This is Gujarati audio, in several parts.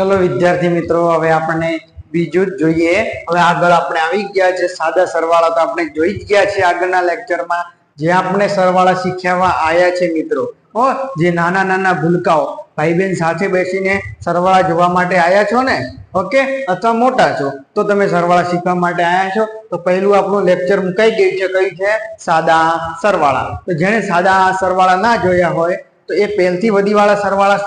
ચલો વિદ્યાર્થી મિત્રો, હવે આપણને બીજું જ જોઈએ. હવે આગળ આપણે આવી ગયા છે. સાદા સરવાળા તો આપણે જોઈ જ ગયા છે આગળના લેક્ચરમાં. જે આપણે સરવાળા શીખવા આયા છે મિત્રો. હો, જે નાના નાના ભૂલકાઓ. ભાઈ બહેન સાથે બેસીને સરવાળા જોવા માટે આયા છો ને? ઓકે? અથવા મોટા છો? તો તમે સરવાળા શીખવા માટે આયા છો. તો પહેલું આપણું લેક્ચર મુકાઈ ગયું છે. કયું છે? સાદા સરવાળા. તો જેણે સાદા સરવાળા ના જોયા હોય, તો એ પહેલથી વધીવાળા સરવાળા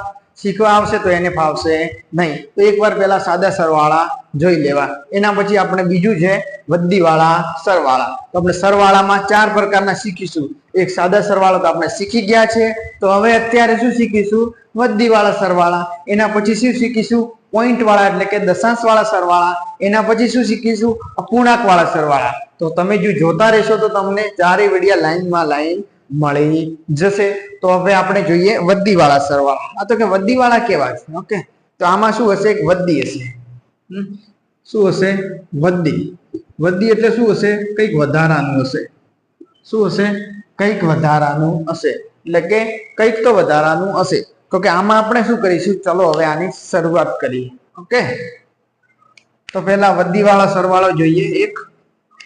શીખવા આવશે તો એને ફાવશે નહીં. તો એકવાર પહેલા સાદા સરવાળા જોઈ લેવા. એના પછી આપણે બીજું છે વધીવાળા સરવાળા. તો આપણે સરવાળામાં ચાર પ્રકારના શીખીશું. એક સાદા સરવાળો તો આપણે શીખી ગયા છે. તો હવે અત્યારે શું શીખીશું? વધીવાળા સરવાળા. એના પછી શું શીખીશું? પોઈન્ટ વાળા એટલે કે દશાંશ વાળા સરવાળા. એના પછી શું શીખીશું? અપૂર્ણાંક વાળા સરવાળા. તો તમે જો જોતા રહેશો તો તમને ચારે વિડિયા લાઈનમાં લાઈન મળી જશે. તો હવે આપણે જોઈએ વદ્દી વાળા સરવાળા. આ તો કે વદ્દી વાળા કેવા છે? ઓકે? તો આમાં શું હશે? એક વદ્દી હશે? શું હશે? વદ્દી. વદ્દી એટલે શું હશે? કંઈક વધારાનું હશે. શું હશે? કંઈક વધારાનું હશે. એટલે કે કંઈક તો વધારાનું હશે. તો કે આમાં આપણે શું કરીશું? ચલો હવે આની શરૂઆત કરીએ. ઓકે? તો પહેલા વદ્દી વાળા સરવાળો જોઈએ. એક,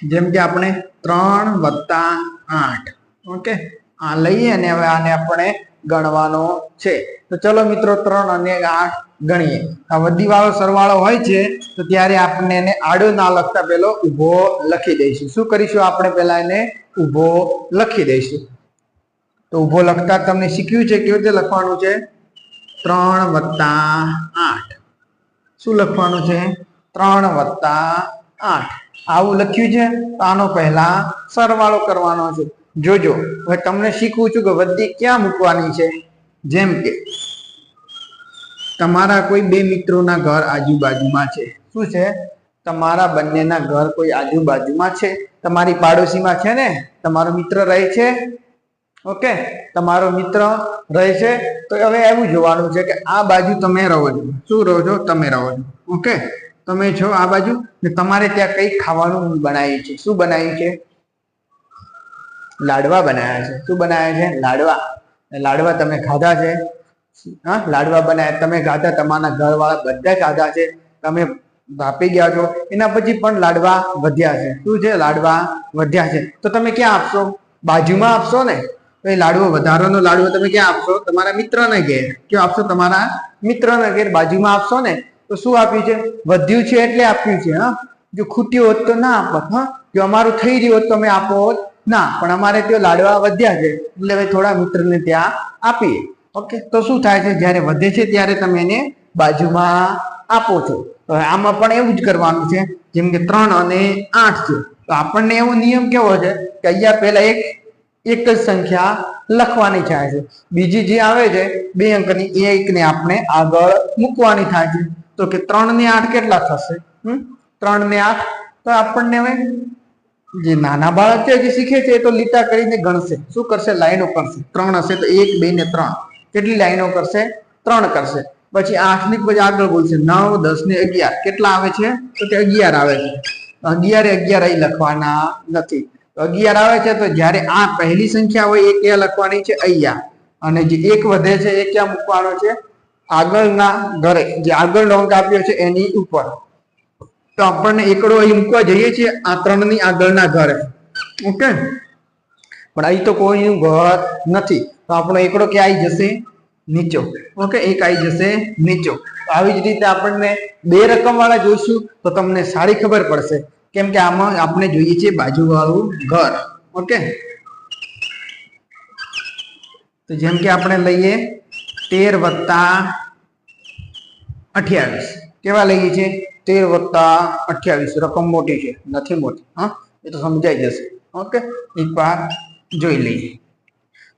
જેમ કે આપણે ત્રણ વત્તા આઠ. ઓકે? આ લઈએ અને હવે આને આપણે ગણવાનો છે. તો ચલો મિત્રો ત્રણ અને આઠ ગણીએ. વધી વાળો સરવાળો હોય છે, તો ત્યારે આપણે એને આડો ના લખતા પેલો ઊભો લખી દઈશું. શું કરીશું આપણે પેલા એને ઊભો લખી દઈશું. તો ઊભો લખતા તમને શીખ્યું છે કેવી રીતે લખવાનું છે? ત્રણ વત્તા આઠ. શું લખવાનું છે? ત્રણ વત્તા આઠ. આવું લખ્યું છે? તો આનો પહેલા સરવાળો કરવાનો છે. જોજો, હવે તમને શીખવું છું કે વધી ક્યાં મૂકવાની છે? જેમ કે, તમારા કોઈ બે મિત્રોના ઘર આજુબાજુમાં છે. શું છે? તમારા બંનેના ઘર કોઈ આજુબાજુમાં છે? તમારી પાડોશીમાં છે ને? તમારો મિત્ર રહે છે? ઓકે, તમારો મિત્ર રહે છે? તો હવે એવું જોવાનું છે કે આ બાજુ તમે રહો છો. શું રહો છો? તમે રહો છો. ઓકે, તમે છો આ બાજુ ને તમારે ત્યાં કંઈક ખાવાનું બનાવ્યું છે. શું બનાવ્યું છે? લાડવા બનાવ્યા છે. શું બનાવ્યા છે? લાડવા. લાડવા તમે ખાધા છે? હા, લાડવા બનાવ્યા તમે ખાધા, તમારા ઘરવાળા બધા ખાધા છે. તમે વાપી ગયા છો. એના પછી પણ લાડવા વધ્યા છે. શું છે? લાડવા વધ્યા છે. તો તમે ક્યાં આપશો? બાજુમાં આપશો ને? તો એ લાડવો વધારાનો લાડવો તમે ક્યાં આપશો? તમારા મિત્રને ઘેર. ક્યાં આપશો? તમારા મિત્રને ઘેર. બાજુમાં આપશો ને? તો શું આપ્યું છે? વધ્યું છે એટલે આપ્યું છે. હા. જો ખૂટ્યું હોત તો ના આપત, હા. જો અમારું થઈ રહ્યું હોત તો અમે આપો ના, પણ અમારે ત્યાં લાડવા વધ્યા છે. એટલે હવે થોડા મિત્રને ત્યાં આપીએ. ઓકે તો શું થાય છે? જ્યારે વધે છે ત્યારે તમે એને બાજુમાં આપો છો. તો આમાં પણ એવું જ કરવાનું છે. જેમ કે ત્રણ અને આઠ છે. તો આપણને એવો નિયમ કેવો છે કે અહીંયા પહેલા એક એક જ સંખ્યા લખવાની થાય છે. બીજી જે આવે છે, બે અંકની, એ એકને આપણે આગળ મૂકવાની થાય છે. તો કે ત્રણ ને આઠ કેટલા થશે? ત્રણ ને આઠ. તો આપણને હવે જે નાના બાળક છે જે શીખે છે એ તો લીટા કરીને ગણશે. શું કરશે? લાઈનો કરશે. ત્રણ હશે તો એક, બે ને ત્રણ. કેટલી લાઈનો કરશે? ત્રણ કરશે. પછી આઠની પછી આગળ બોલશે. નવ, દસ ને અગિયાર. કેટલા આવે છે? તો તે અગિયાર આવે છે. અગિયારે અગિયાર અહીં લખવાના નથી. તો અગિયાર આવે છે તો જ્યારે આ પહેલી સંખ્યા હોય એ ક્યાં લખવાની છે? અહીંયા. અને જે એક વધે છે એ ક્યાં મૂકવાનો છે? આગળના ઘરે. જે આગળનો અંક આપ્યો છે એની ઉપર. તો આપણને એકડો અહીં મૂકવા જઈએ છીએ, આ ત્રણની આગળના ઘરે. ઓકે? પણ અહીં તો કોઈનું ઘર નથી. તો આપણો એકડો ક્યાં આવી જશે? નીચો. ઓકે, એક આવી જશે નીચો. આવી જ રીતે આપણને બે રકમ વાળા જોઈશું, તો તમને સારી ખબર પડશે. કેમ કે આમાં આપણે જોઈએ છીએ બાજુવાળું ઘર. ઓકે? તો જેમ કે આપણે લઈએ તેર વત્તા અઠ્યાવીસ. કેવા લઈએ છીએ? તેર વત્તા અઠ્યાવીસ, રકમ મોટી છે, નથી મોટી, હા? એ તો સમજાઈ જશે, ઓકે? એક વાર જોઈ લઈએ.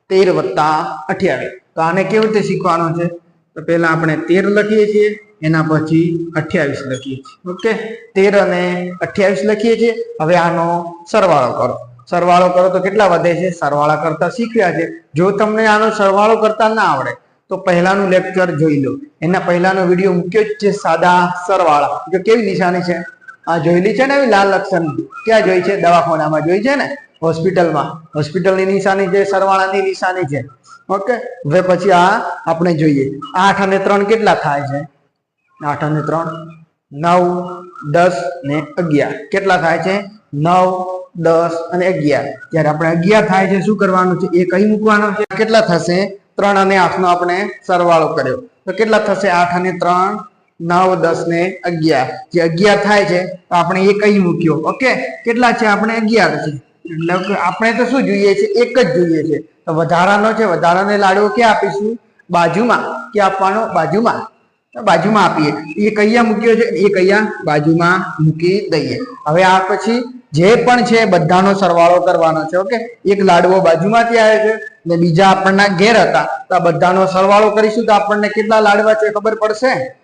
તેર વત્તા અઠ્યાવીસ. તો આને કેવી રીતે શીખવાનું છે? તો પહેલા આપણે તેર લખીએ છીએ, એના પછી અઠ્યાવીસ લખીએ છીએ, ઓકે? તેર અને અઠ્યાવીસ લખીએ છીએ. હવે આનો સરવાળો કરો. સરવાળો કરો તો કેટલા વધે છે? સરવાળા કરતા શીખ્યા છે. જો તમને આનો સરવાળો કરતા ના આવડે તો પહેલાનું લેક્ચર જોઈ લો. એના પહેલાનો વીડિયો મૂક્યો જ છે સાદા સરવાળા. જો કેવી નિશાની છે? આ જોયેલી છે ને એવી લાલ લક્ષણ ક્યાં જોઈ છે? દવાખાનામાં જોઈ છે ને? હોસ્પિટલમાં. હોસ્પિટલની નિશાની છે, સરવાળાની નિશાની છે. ઓકે? હવે પછી આ આપણે જોઈએ. આઠ અને ત્રણ કેટલા થાય છે? આઠ અને ત્રણ, નવ, દસ ને અગિયાર. કેટલા થાય છે? નવ, દસ અને અગિયાર. જ્યારે આપણે અગિયાર થાય છે, શું કરવાનું છે? એ કઈ મૂકવાનું છે? કેટલા થશે? ત્રણ અને આઠ નો આપણે સરવાળો કર્યો. તો કેટલા થશે? આઠ અને ત્રણ, નવ, દસ ને અગિયાર. જે અગિયાર થાય છે, તો આપણે એ અહીં મૂક્યો. ઓકે? કેટલા છે? આપણે અગિયાર છે. એટલે આપણે તો શું જોઈએ છે? એક જ જોઈએ છે. તો વધારાનો છે, વધારાને લાડવો ક્યાં આપીશું? બાજુમાં. ક્યાં આપવાનો? બાજુમાં. બાજુમાં આપીએ. એ કયા મૂક્યો છે, એ કયા બાજુમાં મૂકી દઈએ. હવે આ પછી જે પણ છે બધાનો સરવાળો કરવાનો છે, ઓકે? એક લાડવો બાજુમાંથી આવે છે ને બીજા આપણના ઘેર હતા. તો આ બધાનો સરવાળો કરીશું તો આપણને કેટલા લાડવા છે ખબર પડશે?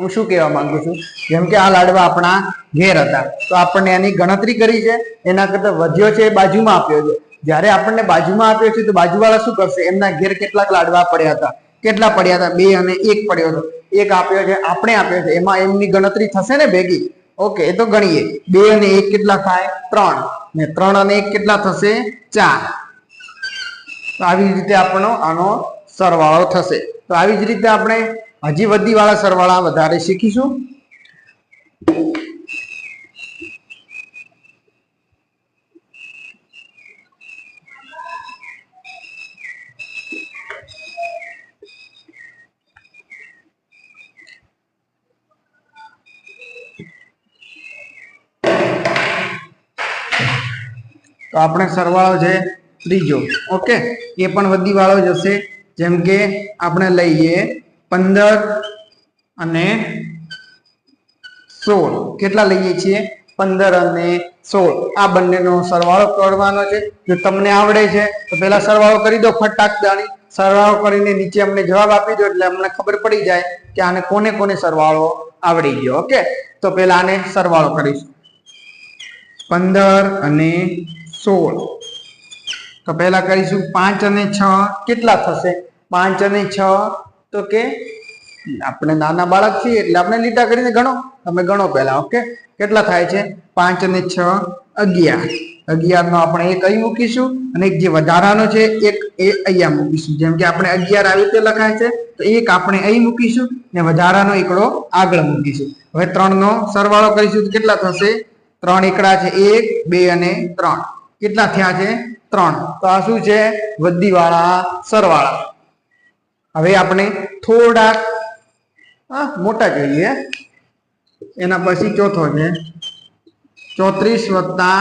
હું શું કહેવા માંગુ છું? જેમ કે આ લાડવા આપણા ઘેર હતા. તો આપણને એની ગણતરી કરી છે, એના કરતા વધ્યો છે એ બાજુમાં આપ્યો છે. જ્યારે આપણને બાજુમાં આપ્યો છે તો બાજુવાળા શું કરશે? એમના ઘેર કેટલાક લાડવા પડ્યા હતા. કેટલા પડ્યા હતા? બે અને એક પડ્યો હતો. એક આપ્યો છે, આપણે આપ્યો છે. એમાં એમની ગણતરી થશે ને ભેગી? ઓકે, એ તો ગણીએ. બે અને એક કેટલા થાય? ત્રણ. ને ત્રણ અને એક કેટલા થશે? ચાર. તો આવી રીતે આપણો આનો સરવાળો થશે. તો આવી જ રીતે આપણે હજી વધી વાળા સરવાળા વધારે શીખીશું. તો આપણે સરવાળો છે ત્રીજો. ઓકે? એ પણ વધી વાળો જ હશે. જેમ કે આપણે લઈએ પંદર અને સોળ. કેટલા લઈએ છીએ? પંદર અને સોળ. આ બંનેનો સરવાળો કરવાનો છે. જો તમને આવડે છે, તો પહેલા સરવાળો કરી દો ફટાક દાણી. સરવાળો કરીને નીચે અમને જવાબ આપી દો, એટલે અમને ખબર પડી જાય કે આને કોને કોને સરવાળો આવડી ગયો. ઓકે? તો પહેલા આને સરવાળો કરીશું. પંદર અને સોળ. તો પહેલા કરીશું પાંચ અને છ, કેટલા થશે? પાંચ અને છ, તો કે આપણે નાના બાળક છીએ એટલે આપણે લીટા કરીને ગણો. તમે ગણો પહેલા, ઓકે? કેટલા થાય છે? પાંચ અને છ, અગિયાર. અગિયારનો આપણે એક અહીં મૂકીશું અને એક જે વધારાનો છે, એક એ અહીંયા મૂકીશું. જેમ કે આપણે અગિયાર આવી રીતે લખાય છે, તો એક આપણે અહીં મૂકીશું ને વધારાનો એકડો આગળ મૂકીશું. હવે ત્રણનો સરવાળો કરીશું તો કેટલા થશે? ત્રણ એકડા છે એક, બે અને ત્રણ. કેટલા થયા છે? ત્રણ. તો આ શું છે? વદ્દીવાળા, સરવાળા. હવે આપણે થોડાક મોટા જોઈએ. એના પછી ચોથો છે. ચોત્રીસ વત્તા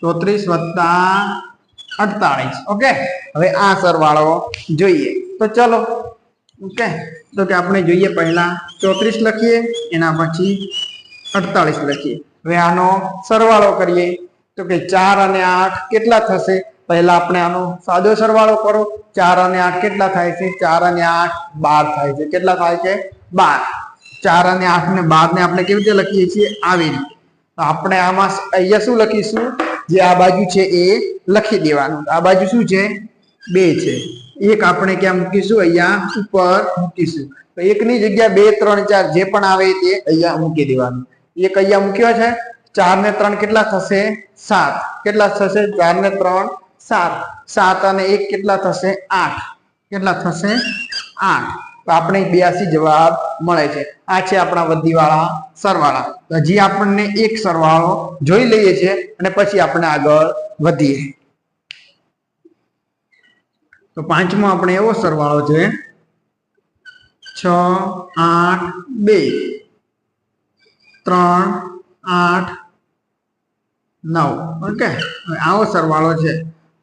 ચોત્રીસ વત્તા અડતાળીસ. ઓકે? હવે આ સરવાળો જોઈએ. તો ચલો, ઓકે? તો કે આપણે જોઈએ પહેલા ચોત્રીસ લખીએ, એના પછી અડતાળીસ લખીએ. હવે આનો સરવાળો કરીએ. તો કે ચાર અને આઠ કેટલા થશે? પહેલા આપણે આનો સાદો સરવાળો કરો. ચાર અને આઠ કેટલા થાય છે? ચાર અને આઠ બાર થાય છે. કેટલા થાય છે? બાર. ચાર અને આઠ ને બાર ને આપણે કેવી રીતે લખીએ છીએ? આવી રીતે. આપણે આમાં અહીંયા શું લખીશું? જે આ બાજુ છે એ લખી દેવાનું. આ બાજુ શું છે? બે છે. એક આપણે ક્યાં મૂકીશું? અહીંયા ઉપર મૂકીશું. તો એકની જગ્યા બે, ત્રણ, ચાર જે પણ આવે તે અહીંયા મૂકી દેવાનું. એક અહીંયા મૂક્યો છે? ચાર ને ત્રણ કેટલા થશે? સાત. કેટલા થશે? ચાર ને ત્રણ, સાત. સાત અને એક કેટલા થશે? આઠ. કેટલા થશે? આઠ. તો આપણે બ્યાસી જવાબ મળે છે. આ છે આપણા વધીવાળા સરવાળા. હજી આપણને એક સરવાળો જોઈ લઈએ છીએ અને પછી આપણે આગળ વધીએ. તો પાંચમો આપણે એવો સરવાળો છે. છ, આઠ, બે. ત્રણ, આઠ, નવ. ઓકે? આવો સરવાળો છે.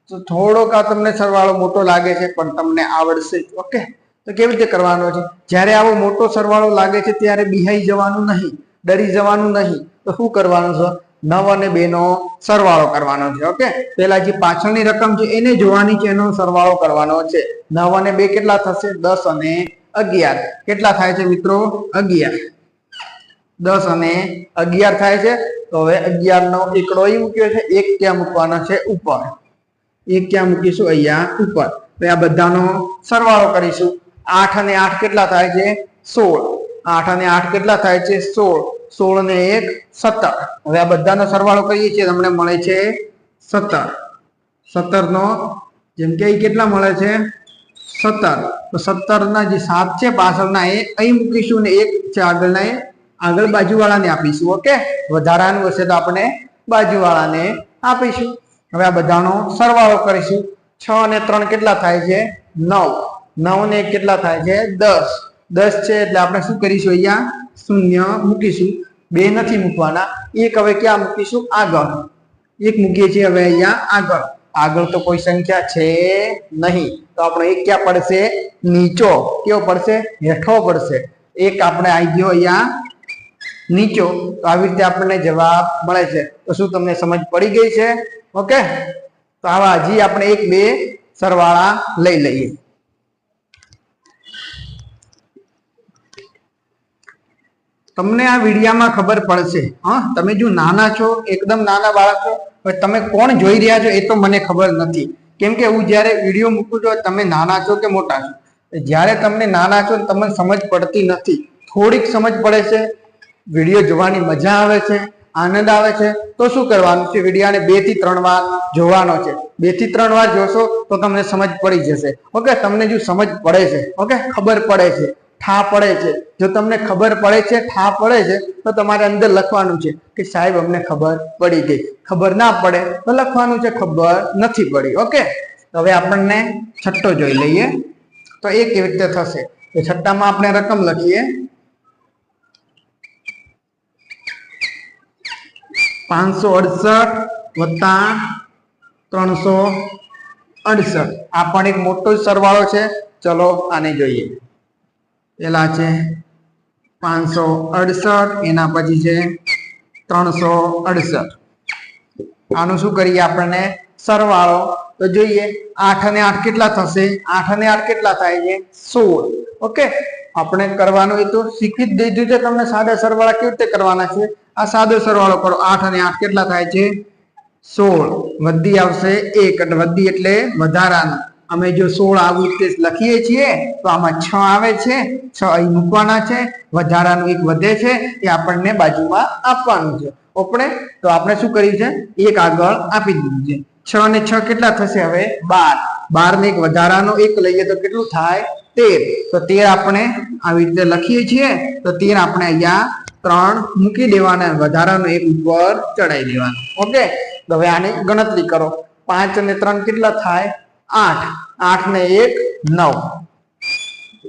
તો થોડોક આ તમને સરવાળો મોટો લાગે છે, પણ તમને આવડશે ઓકે? તો કેવી રીતે કરવાનો છે? જ્યારે આવો મોટો સરવાળો લાગે છે, ત્યારે બિહાઈ જવાનું નહીં, ડરી જવાનું નહીં. તો શું કરવાનું છે? નવ અને બે નો સરવાળો કરવાનો છે, ઓકે? પેલા જે પાછળની રકમ છે, એને જોવાની છે, એનો સરવાળો કરવાનો છે. નવ અને બે કેટલા થશે? દસ અને અગિયાર. કેટલા થાય છે મિત્રો? અગિયાર. દસ અને અગિયાર થાય છે. તો હવે અગિયાર નો એકડો અહીં મૂક્યો છે. એક ક્યાં મૂકવાનો છે? ઉપર. એક ક્યાં મૂકીશું? અહીંયા ઉપર. તો આ બધાનો સરવાળો કરીશું. આઠ અને આઠ કેટલા થાય છે? સોળ. આઠ અને આઠ કેટલા થાય છે? સોળ. સોળ ને એક સત્તર. હવે આ બધાનો સરવાળો કરીએ છીએ. તમને મળે છે સત્તર. સત્તર નો જેમ કે અહીં કેટલા મળે છે? સત્તર. તો સત્તર ના જે સાત છે, પાછળના એ અહીં મૂકીશું ને એક છે આગળના એ આગળ બાજુવાળાને આપીશું ઓકે વધારાનું હશે તો આપણે બાજુવાળાને આપીશું. હવે આ બધાનો સરવાળો કરીશું. છ અને ત્રણ કેટલા થાય છે? નવ. નવ ને કેટલા થાય છે? દસ. દસ છે એટલે આપણે શું કરીશું અહીંયા? શૂન્ય મૂકીશું. બે નથી મૂકવાના. એક હવે ક્યાં મૂકીશું? આગળ. એક મૂકીએ છીએ હવે અહીંયા આગળ. આગળ તો કોઈ સંખ્યા છે નહીં. તો આપણે એક ક્યાં પડશે? નીચો. કેવો પડશે? હેઠો પડશે. એક આપણે આવી ગયો અહીંયા નીચો, તો આવી રીતે આપણને જવાબ મળે છે. તો શું તમને સમજ પડી ગઈ છે? ઓકે? તો આવા હજી આપણે એક, બે સરવાળા લઈ લઈએ. તમને આ વિડીયામાં ખબર પડશે. હા, તમે જો નાના છો, એકદમ નાના બાળકો તમે કોણ જોઈ રહ્યા છો એ તો મને ખબર નથી. કેમ કે હું જ્યારે વીડિયો મૂકું છું, તમે નાના છો કે મોટા છો? જ્યારે તમને નાના છો, તમને સમજ પડતી નથી. થોડીક સમજ પડે છે. વીડિયો જોવાની મજા આવે છે, આનંદ આવે છે, તો શું કરવાનું છે? વિડીયાને બેથી ત્રણ વાર જોવાનો છે. બેથી ત્રણ વાર જોશો તો તમને સમજ પડી જશે. ઓકે, તમને જો સમજ પડે છે, ઓકે, ખબર પડે છે, ઠા પડે છે. જો તમને ખબર પડે છે, ઠા પડે છે, તો તમારે અંદર લખવાનું છે કે સાહેબ, અમને ખબર પડી ગઈ. ખબર ના પડે તો લખવાનું છે, ખબર નથી પડી. ઓકે? હવે આપણને છઠ્ઠો જોઈ લઈએ. તો એ કેવી રીતે થશે. તો છઠ્ઠામાં આપણે રકમ લખીએ. પાંચસો અડસઠ વત્તા ત્રણસો અડસઠ. આ પણ એક મોટો જ સરવાળો છે. ચલો આને જોઈએ. પેલા છે પાંચસો અડસઠ, એના પછી છે ત્રણસો અડસઠ. આનું શું કરીએ આપણને? સરવાળો. તો જોઈએ, આઠ અને આઠ કેટલા થશે? આઠ અને આઠ કેટલા થાય છે? સોળ. ઓકે? આપણે કરવાનું એ તો શીખી જ દીધું છે તમને સાદા સરવાળા કેવી રીતે કરવાના છે? આ સાદો સરવાળો કરો. આઠ અને આઠ કેટલા થાય છે? સોળ. વધી આવશે એક એટલે વધી એટલે વધારાનું. અમે જો સોળ આવું તે લખીએ છીએ, તો આમાં છ આવે છે. છ અહીં મૂકવાના છે. વધારાનું એક વધે છે, એ આપણને બાજુમાં આપવાનું છે. ઓપણે? તો આપણે શું કર્યું છે? એક આગળ આપી દીધું છે. છ અને છ કેટલા થશે હવે? બાર. બાર ને એક વધારાનો એક લઈએ તો કેટલું થાય? તેર. તો તેર આપણે આવી રીતે લખીએ છીએ. તો તેર આપણે અહીંયા ત્રણ મૂકી દેવાના, વધારાનો એક ઉપર ચડાવી દેવાનો. ઓકે? તો હવે આની ગણતરી કરો. પાંચ અને ત્રણ કેટલા થાય? આઠ. આઠ ને એક, નવ.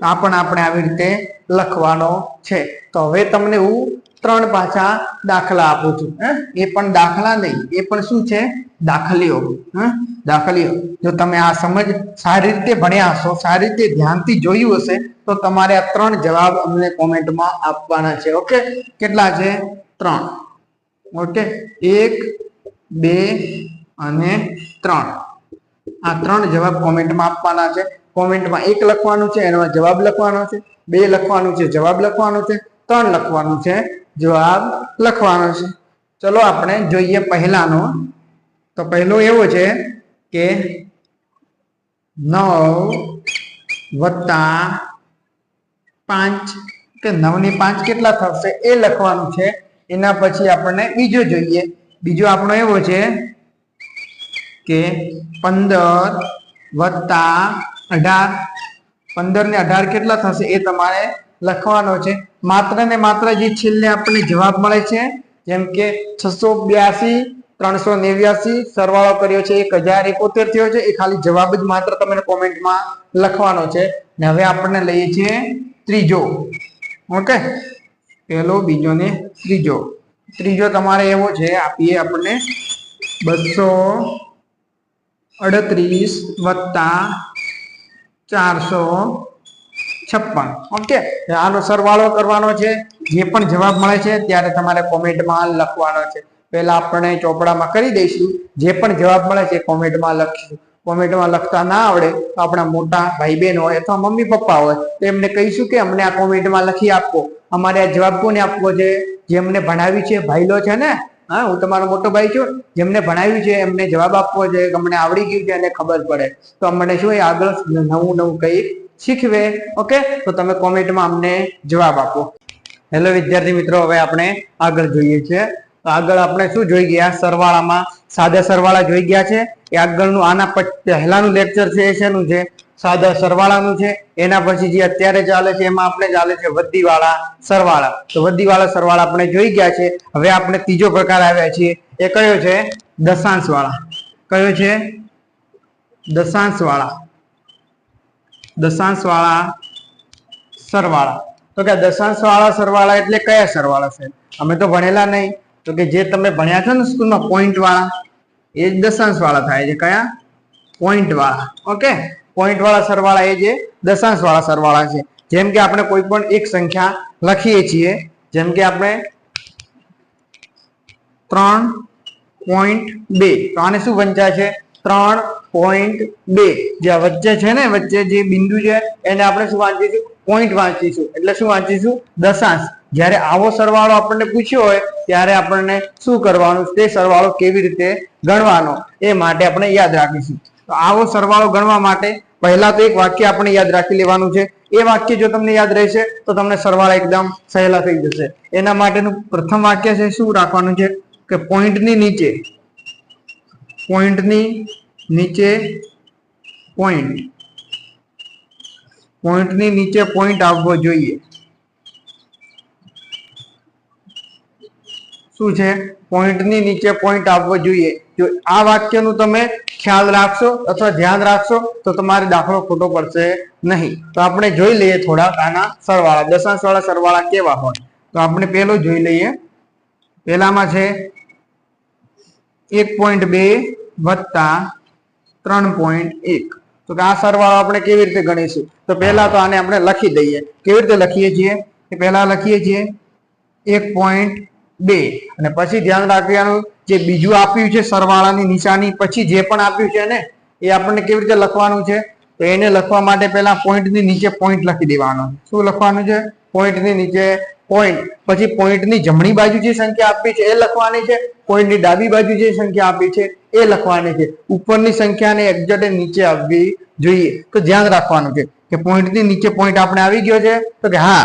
આ પણ આપણે આવી રીતે લખવાનો છે. તો હવે તમને હું ત્રણ પાછા દાખલા આપું છું, હે? એ પણ દાખલા નહીં, એ પણ શું છે? દાખલીઓ, હે? દાખલીઓ. જો તમે આ સમજ સારી રીતે ભણ્યા હશો, સારી રીતે ધ્યાનથી જોયું હશે, તો તમારે આ ત્રણ જવાબ અમને કોમેન્ટમાં આપવાના છે, ઓકે? કેટલા છે? ત્રણ. ઓકે? એક, બે અને ત્રણ. આ ત્રણ જવાબ કોમેન્ટમાં આપવાના છે. કોમેન્ટમાં એક લખવાનું છે એનો જવાબ લખવાનો છે. બે લખવાનું છે, જવાબ લખવાનો છે. ત્રણ લખવાનું છે, જવાબ લખવાનો છે. ચલો આપણે જોઈએ પહેલાનો. તો પહેલો એવો છે કે નવ વત્તા પાંચ. કે નવની પાંચ કેટલા થશે? એ લખવાનું છે. એના પછી આપણને બીજો જોઈએ. બીજો આપણો એવો છે કે પંદર વત્તા અઢાર. પંદર ને અઢાર કેટલા થશે? એ તમારે લખવાનો છે. માત્ર ને માત્ર જે છેલ્લે આપણને જવાબ મળે છે, જેમ કે છસો બ્યાસી, ત્રણસો નેવ્યાસી, સરવાળો કર્યો છે એક હજાર એકોતેર થયો છે. એ ખાલી જવાબ જ માત્ર તમે કોમેન્ટમાં લખવાનો છે. ને હવે આપણને લઈએ છીએ ત્રીજો. ઓકે? પહેલો બીજો ને ત્રીજો. ત્રીજો તમારે એવો છે, આપીએ આપણને. બસો અડત્રીસ વત્તા ચારસો છપ્પન. ઓકે? આનો સરવાળો કરવાનો છે. જે પણ જવાબ મળે છે, ત્યારે તમારે કોમેન્ટમાં લખવાનો છે. પહેલા આપણે ચોપડામાં કરી દઈશું. જે પણ જવાબ મળે છે કોમેન્ટમાં લખીશું. કોમેન્ટમાં લખતા ના આવડે, તો આપણા મોટા ભાઈ બહેન હોય અથવા મમ્મી પપ્પા હોય, તો એમને કહીશું કે અમને આ કોમેન્ટમાં લખી આપો. અમારે આ જવાબ કોને આપવો છે? જેમને ભણાવ્યું છે, ભાઈલો છે ને? હા, હું તમારો મોટો ભાઈ છું. જેમને ભણાવ્યું છે, એમને જવાબ આપવો છે અમને આવડી ગયું છે અને ખબર પડે. તો અમને શું આગળ નવું નવું કંઈક શીખવે ઓકે તો તમે કોમેન્ટમાં અમને જવાબ આપો. હેલો વિદ્યાર્થી મિત્રો, હવે આપણે આગળ જોઈએ છીએ આગળ આપણે શું જોઈ ગયા? સરવાળામાં સાદા સરવાળા જોઈ ગયા છે. એ આગળનું આના પહેલાનું લેક્ચર છે, એ શેનું છે? સાદા સરવાળાનું છે. એના પછી જે અત્યારે ચાલે છે, એમાં આપણે ચાલે છે વધીવાળા સરવાળા. તો વધીવાળા સરવાળા આપણે જોઈ ગયા છે. હવે આપણે ત્રીજો પ્રકાર આવ્યા છીએ. એ કયો છે? દશાંશવાળા. કયો છે? દશાંશ વાળા દશાંશ વાળા સરવાળા. તો કે દશાંશ વાળા સરવાળા એટલે કયા સરવાળા છે? અમે તો ભણેલા નહીં. તો કે જે તમે ભણ્યા છો ને સ્કૂલમાં પોઈન્ટ વાળા એ જ દશાંશ વાળા થાય છે. કયા? પોઈન્ટ વાળા ઓકે? પોઈન્ટ વાળા સરવાળા એ જે દશાંશ વાળા સરવાળા છે. જેમ કે આપણે કોઈ પણ એક સંખ્યા લખીએ છીએ, જેમ કે આપણે ત્રણ પોઈન્ટ બે. તો આને શું વંચાય છે? ત્રણ પોઈન્ટ બે. જે વચ્ચે છે ને, વચ્ચે જે બિંદુ છે, એને આપણે શું વાંચીશું? પોઈન્ટ વાંચીશું. એટલે શું વાંચીશું? દશાંશ. જ્યારે આવો સરવાળો આપણને પૂછ્યો હોય, ત્યારે આપણને શું કરવાનું? તે સરવાળો કેવી રીતે ગણવાનો? એ માટે આપણે યાદ રાખીશું. તો આવો સરવાળો ગણવા માટે પહેલા તો એક વાક્ય આપણે યાદ રાખી લેવાનું છે. એ વાક્ય જો તમને યાદ રહેશે, તો તમને સરવાળા એકદમ સહેલા થઈ જશે. એના માટેનું પ્રથમ વાક્ય છે, શું રાખવાનું છે? કે પોઈન્ટની નીચે. પોઈન્ટની નીચે પોઈન્ટ પોઈન્ટની નીચે પોઈન્ટ આવવો જોઈએ. શું છે? પોઈન્ટની નીચે પોઈન્ટ આવવો જોઈએ. જો આ વાક્યનું તમે ખ્યાલ રાખશો અથવા ધ્યાન રાખશો, તો તમારે દાખલો ખોટો પડશે નહીં. તો આપણે જોઈ લઈએ થોડાક આના સરવાળા. દશાંશ વાળા સરવાળા કેવા હોય? તો આપણે પેલો જોઈ લઈએ. પેલામાં છે એક પોઈન્ટ બે વત્તા ત્રણ પોઈન્ટ એક. તો કે આ સરવાળો આપણે કેવી રીતે ગણીશું? તો પહેલા તો આને આપણે લખી દઈએ. કેવી રીતે લખીએ છીએ? કે પહેલા લખીએ છીએ એક પોઈન્ટ બે. અને પછી ધ્યાન રાખવાનું જે બીજું આપ્યું છે સરવાળાની નિશાની, પછી જે પણ આપ્યું છે ને, એ આપણને કેવી રીતે લખવાનું છે? તો એને લખવા માટે પહેલા પોઈન્ટની નીચે પોઈન્ટ લખી દેવાનો. શું લખવાનું છે? પોઈન્ટની નીચે પોઈન્ટ પછી પોઈન્ટની જમણી બાજુ જે સંખ્યા આપી છે, એ લખવાની છે. પોઈન્ટની ડાબી બાજુ જે સંખ્યા આપી છે, એ લખવાની છે. ઉપરની સંખ્યાને એક્ઝેક્ટ નીચે આવવી જોઈએ. તો ધ્યાન રાખવાનું છે કે પોઈન્ટની નીચે પોઈન્ટ આપણે આવી ગયો છે. તો કે હા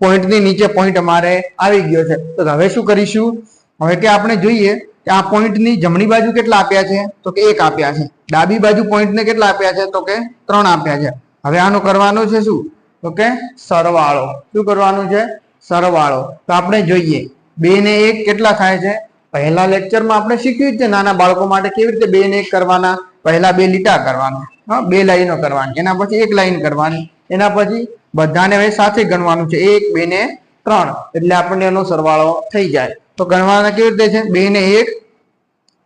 પોઈન્ટની નીચે પોઈન્ટ અમારે આવી ગયો છે. તો હવે શું કરીશું? હવે કે આપણે જોઈએ કે આ પોઈન્ટની જમણી બાજુ કેટલા આપ્યા છે? તો કે એક આપ્યા છે. ડાબી બાજુ પોઈન્ટને કેટલા આપ્યા છે? તો કે ત્રણ આપ્યા છે. હવે આનું કરવાનું છે શું? તો કે સરવાળો. શું કરવાનું છે? સરવાળો. તો આપણે જોઈએ, બે ને એક કેટલા થાય છે? પહેલા લેક્ચરમાં આપણે શીખ્યું છે નાના બાળકો માટે કેવી રીતે બે ને એક કરવાના. પહેલા બે લીટા કરવાના. હા, બે લાઈનો કરવાની. એના પછી એક લાઈન કરવાની. એના પછી બધાને હવે સાથે ગણવાનું છે. એક, બે ને ત્રણ. એટલે આપણને એનો સરવાળો થઈ જાય. તો ગણવાના કેવી રીતે છે? બે ને એક,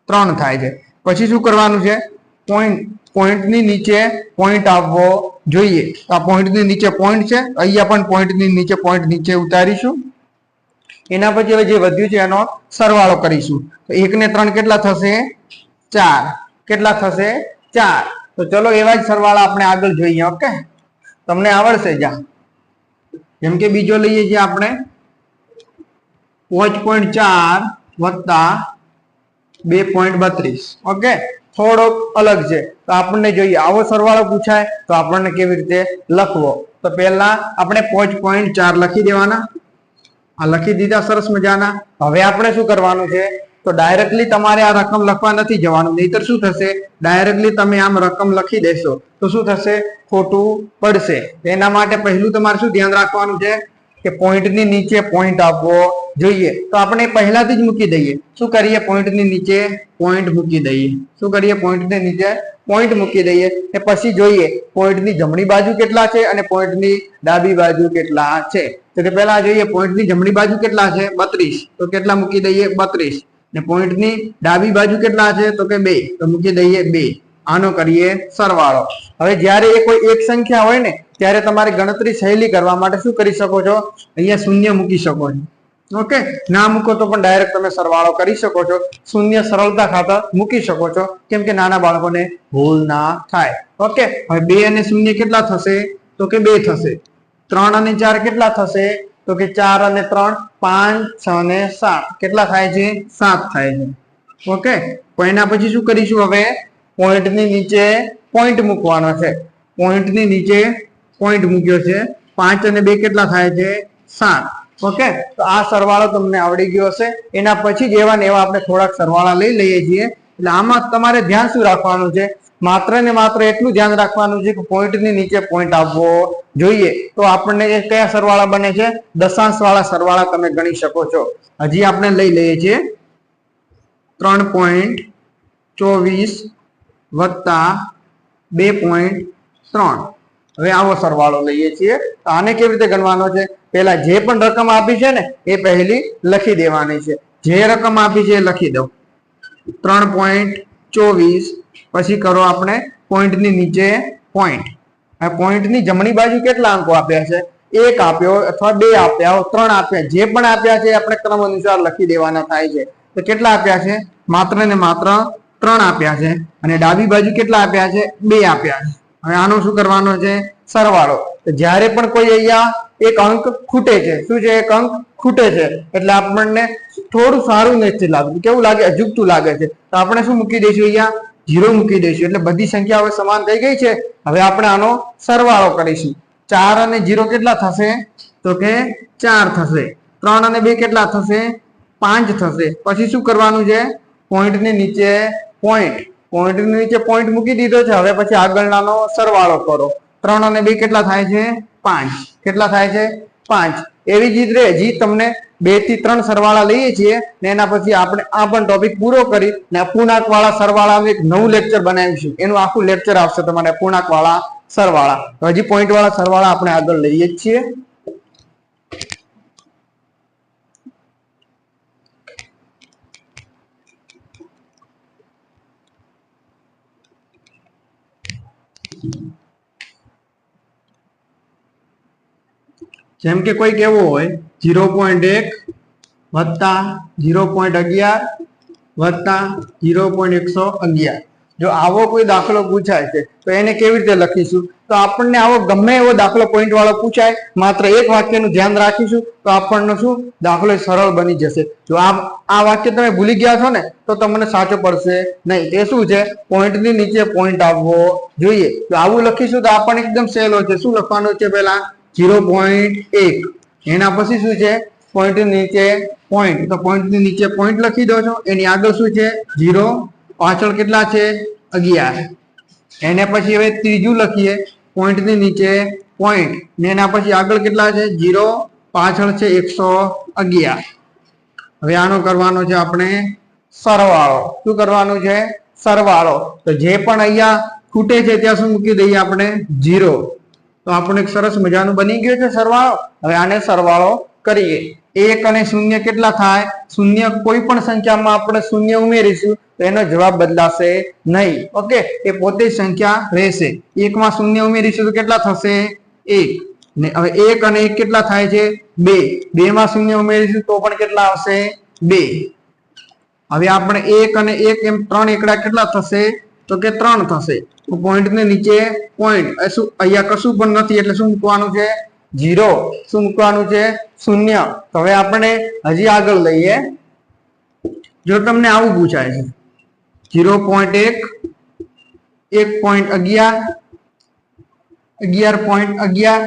ત્રણ થાય છે. પછી શું કરવાનું છે? પોઈન્ટ પોઈન્ટની નીચે પોઈન્ટ આવવો જોઈએ. આ પોઈન્ટની નીચે પોઈન્ટ છે. અહીંયા પણ પોઈન્ટની નીચે પોઈન્ટ નીચે ઉતારીશું. એના પછી હવે જે વધ્યું છે એનો સરવાળો કરીશું. તો એકને ત્રણ કેટલા થશે? ચાર. કેટલા થશે? ચાર. તો ચલો એવા જ સરવાળા આપણે આગળ જોઈએ, ઓકે? તમને આવડશે જા. જેમ કે બીજો લઈએ છીએ આપણે. પાંચ પોઈન્ટ ચાર વત્તા બે પોઈન્ટ બત્રીસ. ઓકે? થોડોક અલગ છે. તો આપણને જોઈએ, આવો સરવાળો પૂછાય, તો આપણને કેવી રીતે લખવો? તો પહેલા આપણે પોચ પોઈન્ટ ચાર લખી દેવાના. આ લખી દીધા સરસ મજાના. હવે આપણે શું કરવાનું છે? તો ડાયરેક્ટલી તમારે આ રકમ લખવા નથી જવાનું, નહીતર શું થશે? ડાયરેક્ટલી તમે આમ રકમ લખી દેશો, તો શું થશે? ખોટું પડશે. એના માટે પહેલું તમારે શું ધ્યાન રાખવાનું છે? કે પોઈન્ટની નીચે પોઈન્ટ આપવો જોઈએ. તો આપણે પહેલાથી જ મૂકી દઈએ. શું કરીએ? પોઈન્ટની નીચે પોઈન્ટ મૂકી દઈએ. શું કરીએ? પોઈન્ટની નીચે પોઈન્ટ મૂકી દઈએ. ને પછી જોઈએ, પોઈન્ટની જમણી બાજુ કેટલા છે અને પોઈન્ટની ડાબી બાજુ કેટલા છે? તો કે પહેલા જોઈએ, પોઈન્ટની જમણી બાજુ કેટલા છે? બત્રીસ. તો કેટલા મૂકી દઈએ? બત્રીસ. ને પોઈન્ટની ડાબી બાજુ કેટલા છે? તો કે બે. તો મૂકી દઈએ બે. આનો કરીએ સરવાળો. હવે જ્યારે એ કોઈ એક સંખ્યા હોય ને, ત્યારે તમારે ગણતરી સહેલી કરવા માટે શું કરી શકો છો? અહીંયા શૂન્ય મૂકી શકો છો. ઓકે? ના મૂકો તો પણ ડાયરેક્ટ તમે સરવાળો કરી શકો છો. શૂન્ય સરળતા ખાતર મૂકી શકો છો. કેમ કે નાના બાળકોને ભૂલ ના થાય. ઓકે? હવે બે અને શૂન્ય કેટલા થશે? તો કે બે થશે. ત્રણ અને ચાર કેટલા થશે? તો કે ચાર અને ત્રણ, પાંચ, છ અને સાત. કેટલા થાય છે? સાત થાય છે. ઓકે? એના પછી શું કરીશું હવે? પોઈન્ટની નીચે પોઈન્ટ મૂકવાનો છે. પોઈન્ટની નીચે પોઈન્ટ મૂક્યો છે. પાંચ અને બે કેટલા થાય છે? સાત. ઓકે? તો આ સરવાળો તમને આવડી ગયો હશે. એના પછી જ એવા ને એવા આપણે થોડાક સરવાળા લઈ લઈએ છીએ. એટલે આમાં તમારે ધ્યાન શું રાખવાનું છે? માત્ર ને માત્ર એટલું ધ્યાન રાખવાનું છે કે પોઈન્ટની નીચે પોઈન્ટ આવવો જોઈએ. તો આપણને એ કયા સરવાળા બને છે? દશાંશ વાળા સરવાળા તમે ગણી શકો છો. હજી આપણે લઈ લઈએ છીએ. ત્રણ પોઈન્ટ ચોવીસ વત્તા બે પોઈન્ટ ત્રણ. હવે આવો સરવાળો લઈએ છીએ. તો આને કેવી રીતે ગણવાનો છે? પેલા જે પણ રકમ આપી છે ને, એ પહેલી લખી દેવાની છે. જે રકમ આપી છે એ લખી દો ત્રણ પોઈન્ટ ચોવીસ. પછી કરો આપણે પોઈન્ટની નીચે પોઈન્ટ. આ પોઈન્ટની જમણી બાજુ કેટલા અંકો આપ્યા છે? એક આપ્યો અથવા બે આપ્યા ત્રણ આપ્યા. જે પણ આપ્યા છે આપણે ક્રમ અનુસાર લખી દેવાના થાય છે. તો કેટલા આપ્યા છે? માત્ર ને માત્ર ત્રણ આપ્યા છે અને ડાબી બાજુ કેટલા આપ્યા છે? બે આપ્યા છે. હવે આનો શું કરવાનો છે? સરવાળો. જ્યારે પણ કોઈ અહીંયા એક અંક ખૂટે છે, શું છે એક અંક? ખૂટે છે. એટલે આપણને થોડું સારું નથી લાગતું કેવું લાગે? અજુગતું લાગે છે. તો આપણે શું મૂકી દઈશું અહીંયા? જીરો મૂકી દઈશું. એટલે બધી સંખ્યા હવે સમાન થઈ ગઈ છે. હવે આપણે આનો સરવાળો કરીશું. ચાર અને જીરો કેટલા થશે? તો કે ચાર થશે. ત્રણ અને બે કેટલા થશે? પાંચ થશે. પછી શું કરવાનું છે? પોઈન્ટની નીચે પોઈન્ટ પોઈન્ટ નીચે પોઈન્ટ મૂકી દીધો છે. હવે પછી આગળનાનો સરવાળો કરો. ત્રણ અને બે કેટલા થાય છે? પાંચ. કેટલા થાય છે? પાંચ. એવી જ રીતે હજી તમને બેથી ત્રણ સરવાળા લઈએ છીએ ને એના પછી આપણે આ પણ ટોપિક પૂરો કરી ને પૂર્ણાંક વાળા સરવાળાનું એક નવું લેક્ચર બનાવીશું. એનું આખું લેક્ચર આવશે તમારે પૂર્ણાંક વાળા સરવાળા હજી પોઈન્ટ વાળા સરવાળા આપણે આગળ લઈએ છીએ. જેમ કે કોઈ કેવો હોય જીરો પોઈન્ટ એક વત્તા જીરો પોઈન્ટ અગિયાર વત્તા જીરો પોઈન્ટ એકસો અગિયાર. જો આવો કોઈ દાખલો પૂછાય છે, તો એને કેવી રીતે લખીશું? તો આપણને આવો ગમે એવો દાખલો પોઈન્ટ વાળો પૂછાય, માત્ર એક વાક્યનું ધ્યાન રાખીશું, તો આપણનો શું? દાખલો સરળ બની જશે. જો આ આ વાક્ય તમે ભૂલી ગયા છો ને, તો તમને સાચો પડશે નહીં. તે શું છે? પોઈન્ટની નીચે પોઈન્ટ આવવો જોઈએ. તો આવું લખીશું તો આપણને એકદમ સહેલો છે. શું લખવાનું છે પહેલા? ઝીરો પોઈન્ટ એક. એના પછી શું છે? પોઈન્ટની નીચે પોઈન્ટ તો પોઈન્ટની નીચે પોઈન્ટ લખી દો છો. એની આગળ શું છે? જીરો પાછળ કેટલા છે? અગિયાર. એને પછી હવે ત્રીજું લખીએ. પોઈન્ટની નીચે પોઈન્ટ ને એના પછી આગળ કેટલા છે? જીરો પાછળ છે એકસો અગિયાર. હવે આનો કરવાનો છે આપણે સરવાળો. શું કરવાનું છે? સરવાળો. તો જે પણ અહીંયા ખૂટે છે ત્યાં શું મૂકી દઈએ આપણે? જીરો તો આપણને એક સરસ મજાનું બની ગયું છે સરવાળો. હવે આને સરવાળો કરીએ. એક અને શૂન્ય કેટલા થાય? શૂન્ય કોઈ પણ સંખ્યામાં આપણે શૂન્ય ઉમેરીશું તો એનો જવાબ બદલાશે નહીં. ઓકે? એ પોતે સંખ્યા રહેશે. એકમાં શૂન્ય ઉમેરીશું તો કેટલા થશે? એક. ને હવે એક અને એક કેટલા થાય છે? બે. બે માં શૂન્ય ઉમેરીશું તો પણ કેટલા આવશે? બે. હવે આપણે એક અને એક એમ ત્રણ એકડા કેટલા થશે? તો કે ત્રણ થશે. પોઈન્ટ ને નીચે પોઈન્ટ શું? અહીંયા કશું પણ નથી એટલે શું મૂકવાનું છે? જીરો. શું મૂકવાનું છે? શૂન્ય. તો હવે આપણે હજી આગળ લઈએ. જો તમને આવું પૂછાય છે. જીરો પોઈન્ટ એક એક પોઈન્ટ અગિયાર અગિયાર પોઈન્ટ અગિયાર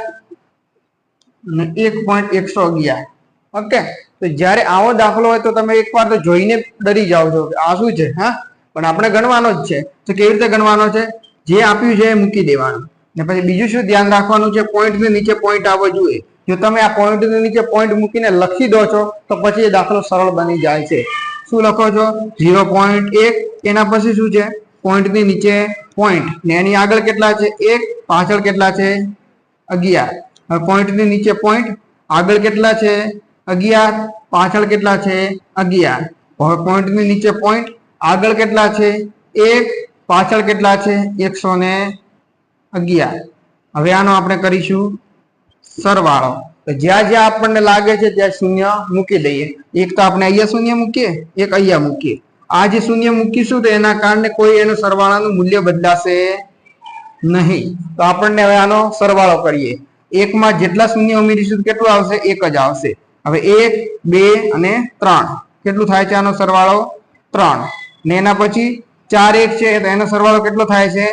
અને એક પોઈન્ટ એકસો અગિયાર. ઓકે? તો જ્યારે આવો દાખલો હોય તો તમે એકવાર તો જોઈને ડરી જાઓ છો આ શું છે, હા? પણ આપણે ગણવાનો જ છે. તો કેવી રીતે ગણવાનો છે? જે આપ્યું છે એ મૂકી દેવાનું. ને પછી બીજું શું ધ્યાન રાખવાનું છે? પોઈન્ટની નીચે પોઈન્ટ આવવો જોઈએ. જો તમે આ પોઈન્ટની નીચે પોઈન્ટ મૂકીને લખી દો છો, તો પછી એ દાખલો સરળ બની જાય છે. શું લખો છો? ઝીરો પોઈન્ટ એક. એના પછી શું છે? પોઈન્ટની નીચે પોઈન્ટ ને એની આગળ કેટલા છે? એક. પાછળ કેટલા છે? અગિયાર. હવે પોઈન્ટની નીચે પોઈન્ટ આગળ કેટલા છે? અગિયાર. પાછળ કેટલા છે? અગિયાર. હવે પોઈન્ટની નીચે પોઈન્ટ આગળ કેટલા છે? એક. પાછળ કેટલા છે? એકસો અગિયાર. હવે આનો આપણે કરીશું સરવાળો. તો જ્યાં જ્યાં આપણને લાગે છે ત્યાં શૂન્ય મૂકી દઈએ. એક તો આપણે અહીંયા શૂન્ય મૂકીએ, એક અહીંયા મૂકીએ. આ જે શૂન્ય મૂકીશું તો એના કારણે કોઈ એનું સરવાળાનું મૂલ્ય બદલાશે નહીં. તો આપણને હવે આનો સરવાળો કરીએ. એકમાં જેટલા શૂન્ય ઉમેરીશું કેટલું આવશે? એક જ આવશે. હવે એક, બે અને ત્રણ. કેટલું થાય છે આનો સરવાળો? ત્રણ. ને એના પછી ચાર એક છે તો એનો સરવાળો કેટલો થાય છે?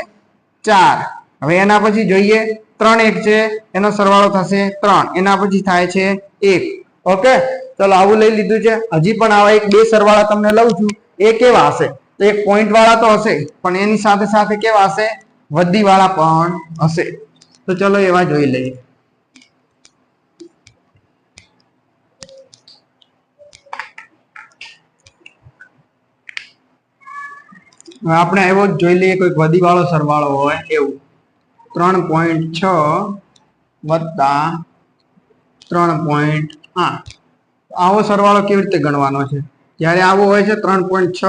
ચાર. હવે એના પછી જોઈએ, ત્રણ એક છે, એનો સરવાળો થશે ત્રણ. એના પછી થાય છે એક. ઓકે? ચલો, આવું લઈ લીધું છે. હજી પણ આવા એક બે સરવાળા તમને લઉં છું. એ કેવા હશે? તો એક પોઈન્ટ વાળા તો હશે, પણ એની સાથે સાથે કેવા હશે? વધી વાળા પણ હશે. તો ચલો એવા જોઈ લઈએ. આપણે એવો જ જોઈ લઈએ, કોઈક વધી વાળો સરવાળો હોય, એવું. ત્રણ પોઈન્ટ છ વત્તા ત્રણ પોઈન્ટ આઠ. આવો સરવાળો કેવી રીતે ગણવાનો છે? જ્યારે આવો હોય છે ત્રણ પોઈન્ટ છ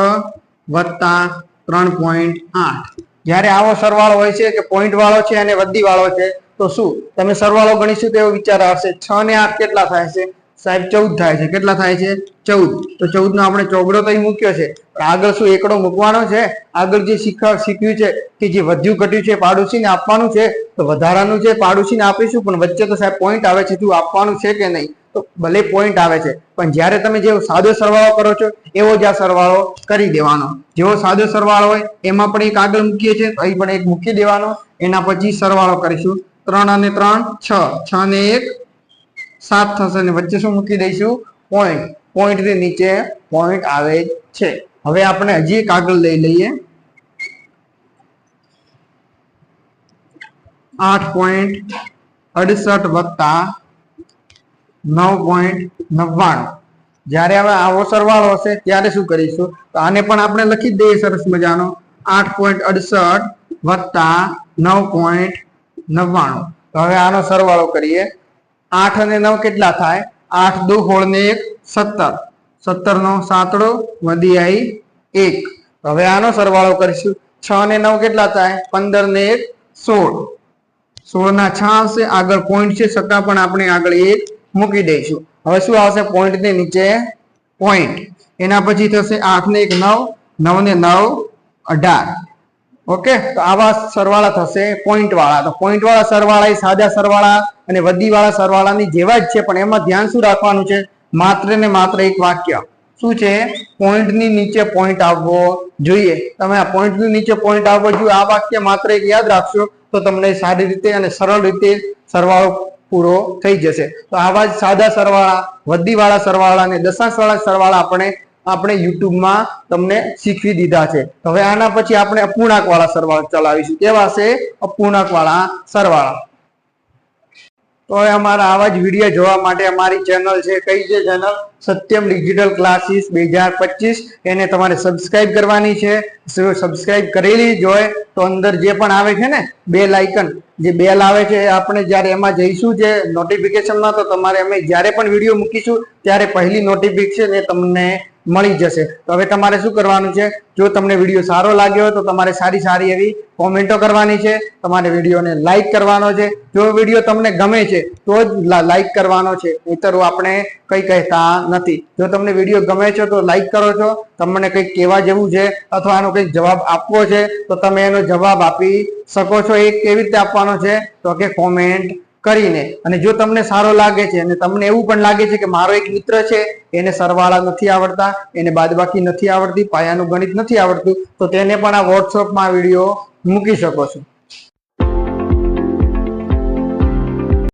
વત્તા ત્રણ પોઈન્ટ આઠ. જ્યારે આવો સરવાળો હોય છે કે પોઈન્ટ વાળો છે અને વધી વાળો છે, તો શું? તમે સરવાળો ગણીશું તેવો વિચાર આવશે. છ ને આઠ કેટલા થાય છે? સાહેબ, ચૌદ થાય છે. કેટલા થાય છે? ચૌદ. તો ચૌદ નો આપણે ચોગડો તો મૂક્યો છે. પણ આગળ શું એકડો મૂકવાનો છે? આગળ જે શીખવા શીખ્યું છે કે જે વધ્યું ઘટ્યું છે પાડોશીને આપવાનું છે. તો વધારાનું છે પાડોશીને આપીશું, પણ વચ્ચે તો સાહેબ પોઈન્ટ આવે છે. તું આપવાનું છે કે નહીં? તો ભલે પોઈન્ટ આવે છે. પણ જ્યારે તમે જેવો સાદો સરવાળો કરો છો, એવો જ આ સરવાળો કરી દેવાનો. જેવો સાદો સરવાળો હોય, એમાં પણ એક આગળ મૂકીએ છીએ અહીં પણ એક મૂકી દેવાનો. એના પછી સરવાળો કરીશું. ત્રણ અને ત્રણ, છ. છ ને એક સાત થશે અને વચ્ચે શું મૂકી દઈશું? પોઈન્ટ પોઈન્ટની નીચે પોઈન્ટ આવે છે. હવે આપણે હજી એક આગળ લઈ લઈએ. આઠ પોઈન્ટ અડસઠ વત્તા નવ પોઈન્ટ નવ્વાણું. જ્યારે હવે આવો સરવાળો હશે, ત્યારે શું કરીશું? તો આને પણ આપણે લખી દઈએ સરસ મજાનો. આઠ પોઈન્ટ અડસઠ વત્તા નવ પોઈન્ટ નવ્વાણું. તો હવે આનો સરવાળો કરીએ. આઠ અને નવ કેટલા થાય? આઠ, દુ હોળ ને એક, સત્તર. સત્તર નો સાતડો વધી આવી એક. હવે આનો સરવાળો કરીશું. છ ને નવ કેટલા થાય? પંદર ને એક, સોળ. સોળ ના છ આવશે. આગળ પોઈન્ટ છે છતાં પણ આપણે આગળ એક મૂકી દઈશું. હવે શું આવશે? પોઈન્ટ ને નીચે પોઈન્ટ એના પછી થશે આઠ ને એક, નવ. નવ ને નવ, અઢાર. ઓકે તો આવા સરવાળા થશે પોઈન્ટ વાળા. તો પોઈન્ટ વાળા સરવાળા એ સાદા સરવાળા અને વધી વાળા સરવાળાની જેવા જ છે, પણ એમાં ધ્યાન શું રાખવાનું છે? માત્ર ને માત્ર એક વાક્ય. શું છે? પોઈન્ટની નીચે પોઈન્ટ આવવો જોઈએ. તમે આ પોઈન્ટની નીચે પોઈન્ટ આવવો જોઈએ. આ વાક્ય માત્ર એક યાદ રાખશો તો તમને સારી રીતે અને સરળ રીતે સરવાળો પૂરો થઈ જશે. તો આવા જ સાદા સરવાળા વધી વાળા સરવાળા અને દશાંશ વાળા સરવાળા આપણે આપણે યુટ્યુબમાં તમને શીખવી દીધા છે. હવે આના પછી આપણે અપૂર્ણાંક વાળા સરવાળા ચલાવીશું. કેવા છે? અપૂર્ણાંક વાળા સરવાળા. તો હવે અમારા આવા જ વીડિયો જોવા માટે અમારી ચેનલ છે. કઈ છે ચેનલ? સત્યમ ડિજિટલ ક્લાસીસ બે હજાર પચીસ. એને તમારે સબસ્ક્રાઇબ કરવાની છે. સબસ્ક્રાઇબ કરેલી જ હોય તો અંદર જે પણ આવે છે ને, બે લાઇકન, જે બેલ આવે છે આપણે જ્યારે એમાં જઈશું જે નોટિફિકેશનમાં તો તમારે અમે જ્યારે પણ વીડિયો મૂકીશું, ત્યારે પહેલી નોટિફિકેશન એ તમને મળી જશે. તો હવે તમારે શું કરવાનું છે? જો તમને વીડિયો સારો લાગ્યો તો તમારે સારી સારી એવી કોમેન્ટો કરવાની છે. તમારે વિડીયોને લાઇક કરવાનો છે. જો વીડિયો તમને ગમે છે, તો જ લાઈક કરવાનો છે. નહીતર આપણે કંઈ કહેતા નથી. જો તમને વીડિયો ગમે છે તો લાઇક કરો છો. તમને કંઈક કહેવા જેવું છે અથવા એનો કંઈક જવાબ આપવો છે, તો તમે એનો જવાબ આપી શકો છો. એ કેવી રીતે આપવાનો છે? તો કે કોમેન્ટ કરીને અને જો તમને સારો લાગે છે અને તમને એવું પણ લાગે છે કે મારો એક મિત્ર છે, એને સરવાળા નથી આવડતા, એને બાદબાકી નથી આવડતી, પાયાનું ગણિત નથી આવડતું, તો તેને પણ આ વોટ્સઅપમાં વીડિયો મૂકી શકો છો.